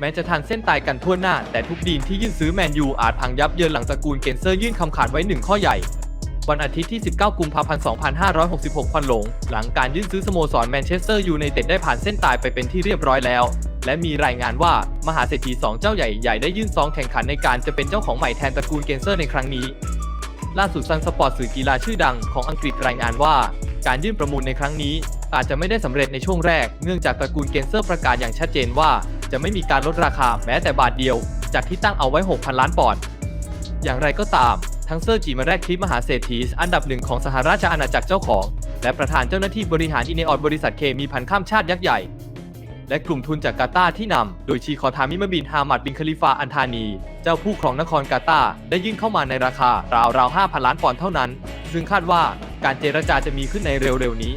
แม้จะทันเส้นตายกันทั่วหน้า แต่ทุกดีลที่ยื่นซื้อแมนยูอาจพังยับเยินหลังตระกูลเกนเซอร์ยื่นคำขาดไว้หนึ่งข้อใหญ่ วันอาทิตย์ที่ 19 กุมภาพันธ์ 2566 ควันหลง หลังการยื่นซื้อสโมสรแมนเชสเตอร์ยูไนเต็ดได้ผ่านเส้นตายไปเป็นที่เรียบร้อยแล้ว และมีรายงานว่ามหาเศรษฐีสองเจ้าใหญ่ใหญ่ได้ยื่นซองแข่งขันในการจะเป็นเจ้าของใหม่แทนตระกูลเกนเซอร์ในครั้งนี้ ล่าสุดซันสปอร์ตสื่อกีฬาชื่อดังของอังกฤษรายงานว่าการยื่นประมูลในครั้งนี้ อาจจะไม่ได้สำเร็จในช่วงแรก เนื่องจากตระกูลเกนเซอร์ประกาศอย่างชัดเจนว่า จะไม่มีการลดราคาแม้แต่บาทเดียว จากที่ตั้งเอาไว้ 6,000 ล้านปอนด์ อย่างไรก็ตาม ทั้งเซอร์จีมาแรกคลิปมหาเศรษฐีอันดับหนึ่งของสหราชอาณาจักรเจ้าของ และประธานเจ้าหน้าที่บริหารอินเนออดบริษัทเคมีพันข้ามชาติยักษ์ใหญ่ และกลุ่มทุนจากกาตาร์ที่นำโดยชีคอทามิมบินฮามัดบินคาลิฟาอันธานี เจ้าผู้ครองนครกาตาร์ได้ยื่นเข้ามาในราคาราวๆ5,000 ล้านปอนด์เท่านั้น ซึ่งคาดว่าการเจรจาจะมีขึ้นในเร็วๆนี้